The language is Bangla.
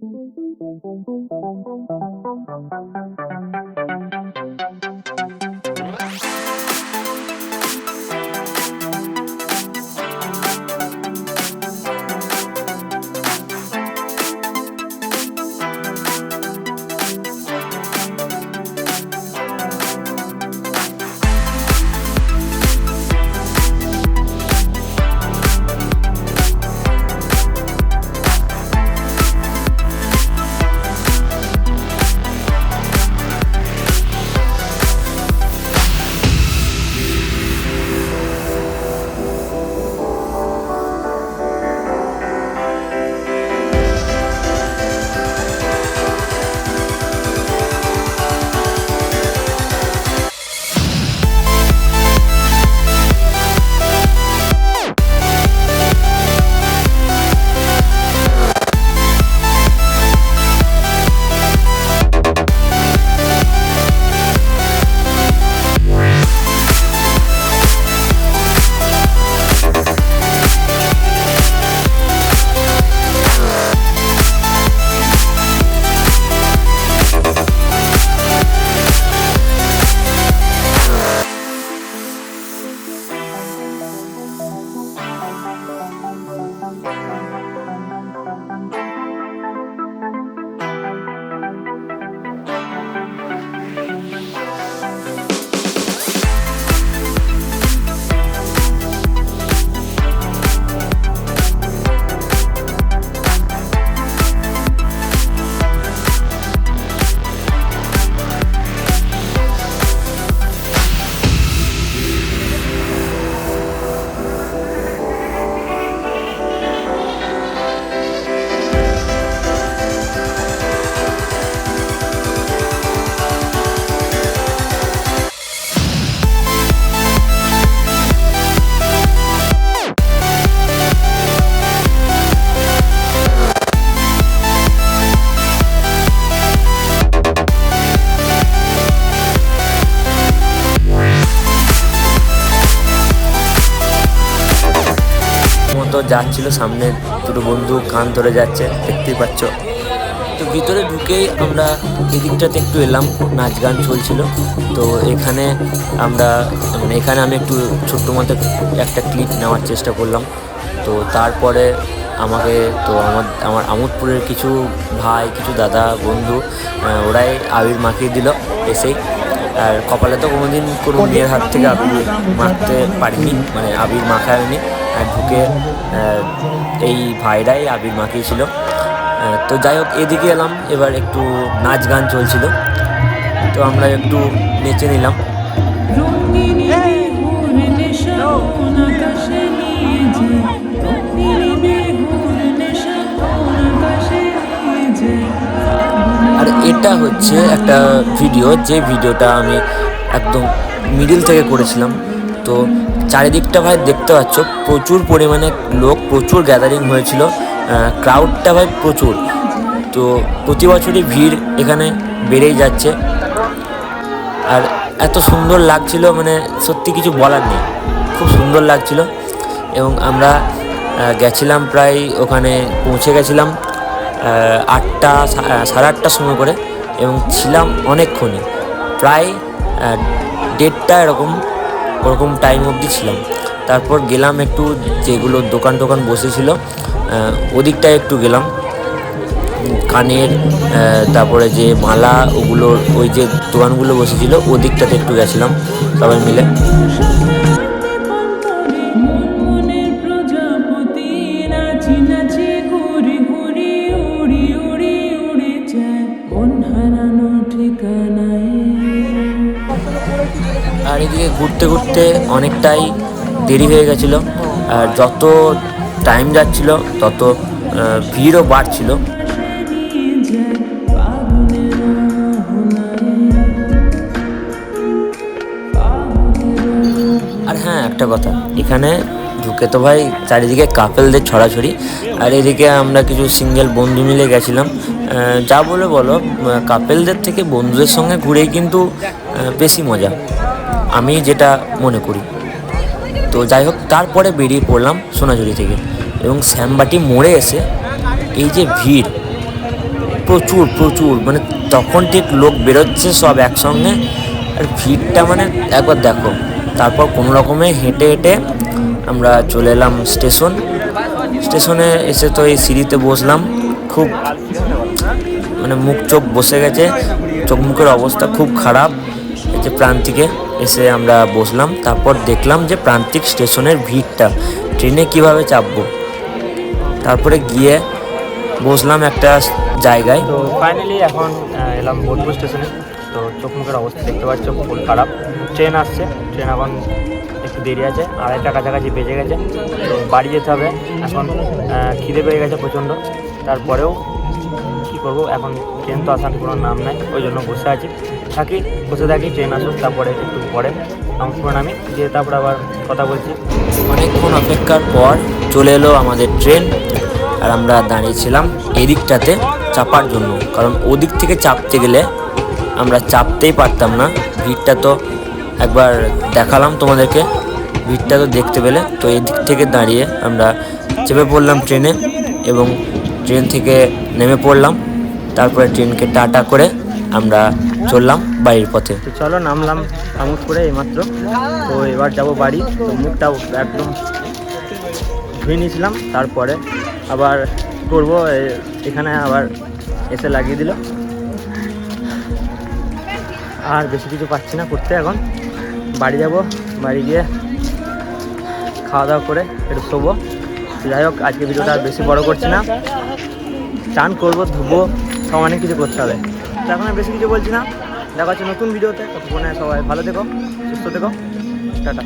Thank you. মতো যাচ্ছিল, সামনে দুটো বন্ধু কান ধরে যাচ্ছে, দেখতেই পাচ্ছ। তো ভিতরে ঢুকেই আমরা এদিকটাতে একটু এলাম, নাচ গান চলছিল। তো এখানে আমরা মানে এখানে আমি একটু ছোট্ট মতো একটা ক্লিপ নেওয়ার চেষ্টা করলাম। তো তারপরে আমাকে, তো আমার আমার আমোদপুরের কিছু ভাই, কিছু দাদা, বন্ধু ওরাই আবির মাখিয়ে দিল এসেই। আর কপালে তো কোনোদিন কোনো মেয়ের হাত থেকে আবির মাখতে পারিনি মানে আবির মাখায়নি। ঢুকে এই ভাইরাই আবির মাখিয়েছিল তো যাই হোক এদিকে এলাম এবার একটু নাচ গান চলছিল। তো আমরা একটু নেচে নিলাম। আর এটা হচ্ছে একটা ভিডিও যে ভিডিওটা আমি একদম মিডিল থেকে করেছিলাম। তো চারিদিকটা ভাই দেখতে পাচ্ছ, প্রচুর পরিমাণে লোক, প্রচুর গ্যাদারিং হয়েছিল ক্রাউডটা ভাই প্রচুর। তো প্রতি বছরই ভিড় এখানে বেড়েই যাচ্ছে। আর এত সুন্দর লাগছিল মানে সত্যি কিছু বলার নেই। খুব সুন্দর লাগছিল। এবং আমরা গেছিলাম প্রায় ওখানে পৌঁছে গেছিলাম আটটা সাড়ে আটটার সময় করে। এবং ছিলাম অনেকক্ষণই। প্রায় দেড়টা এরকম ওরকম টাইম অবধি ছিলাম। তারপর গেলাম একটু যেগুলো দোকান টোকান বসেছিল ওদিকটায় একটু গেলাম। কানের তারপরে যে মালা ওগুলোর ওই যে দোকানগুলো বসেছিল, ওদিকটাতে একটু গেছিলাম সবাই মিলে। এদিকে ঘুরতে ঘুরতে অনেকটাই দেরি হয়ে গেছিল। আর যত টাইম যাচ্ছিল, তত ভিড়ও বাড়ছিল। আর হ্যাঁ একটা কথা। এখানে ঢুকে তো ভাই চারিদিকে কাপেলদের ছড়াছড়ি। আর এদিকে আমরা কিছু সিঙ্গেল বন্ধু মিলে গেছিলাম। যা বলে বলো কাপেলদের থেকে বন্ধুদের সঙ্গে ঘুরেই কিন্তু বেশি মজা। আমি যেটা মনে করি। তো যাই হোক তারপরে বেরিয়ে পড়লাম সোনাঝুরি থেকে এবং শ্যামবাটি মোড়ে এসে এই যে ভিড়, প্রচুর প্রচুর মানে তখন ঠিক লোক বেরোচ্ছে সব একসঙ্গে। আর ভিড়টা মানে একবার দেখো, তারপর কোনো রকমে হেঁটে হেঁটে আমরা চলে এলাম স্টেশন। স্টেশনে এসে তো এই সিঁড়িতে বসলাম, খুব মানে মুখ চোখ বসে গেছে, চোখ মুখের অবস্থা খুব খারাপ। যে প্রান্তিকে। এসে আমরা বসলাম, তারপর দেখলাম যে প্রান্তিক স্টেশনের ভিড়টা, ট্রেনে কীভাবে চাপবো। তারপরে গিয়ে বসলাম একটা জায়গায়। তো ফাইনালি এখন এলাম বোলপুর স্টেশনে। তো চোখ মুখের অবস্থা দেখতে পাচ্ছ খুব খারাপ। ট্রেন আসছে, ট্রেন এখন একটু দেরি আছে আড়াইটা কাছাকাছি বেজে গেছে। তো বাড়ি যেতে হবে, এখন খিদে পেয়ে গেছে প্রচণ্ড। তারপরেও কী করব, এখন ট্রেন তো আসার কোনো নাম নাই, ওই জন্য বসে আছি। থাকি, বসে থাকি ট্রেন আসুক, তারপরে একটু পরে আমার নামি দিয়ে তারপরে আবার কথা বলছি। অনেকক্ষণ অপেক্ষার পর চলে এলো আমাদের ট্রেন আর আমরা দাঁড়িয়েছিলাম এদিকটাতে চাপার জন্য, কারণ ওদিক থেকে চাপতে গেলে আমরা চাপতেই পারতাম না। ভিড়টা তো একবার দেখালাম তোমাদেরকে, ভিড়টা তো দেখতে পেলে। তো এদিক থেকে দাঁড়িয়ে আমরা চেপে পড়লাম ট্রেনে এবং ট্রেন থেকে নেমে পড়লাম। তারপরে ট্রেনকে টাটা করে আমরা চললাম বাড়ির পথে। তো চলো নামলাম আমোদপুরে এইমাত্র। তো এবার যাব বাড়ি, তো মুখটা একদম ধুয়ে নিয়েছিলাম, তারপরে আবার করব এখানে আবার এসে লাগিয়ে দিল। আর বেশি কিছু পাচ্ছি না করতে এখন। বাড়ি যাব, বাড়ি গিয়ে খাওয়া দাওয়া করে একটু শোবো। যাই হোক, আজকে ভিডিওটা আর বেশি বড় করছি না। চান করব, ধুবো, সব অনেক কিছু করতে হবে। এখন বেশি কিছু বলছি না। দেখা হচ্ছে নতুন ভিডিওতে। ততক্ষণে সবাই ভালো থেকো, সুস্থ থেকো। টাটা।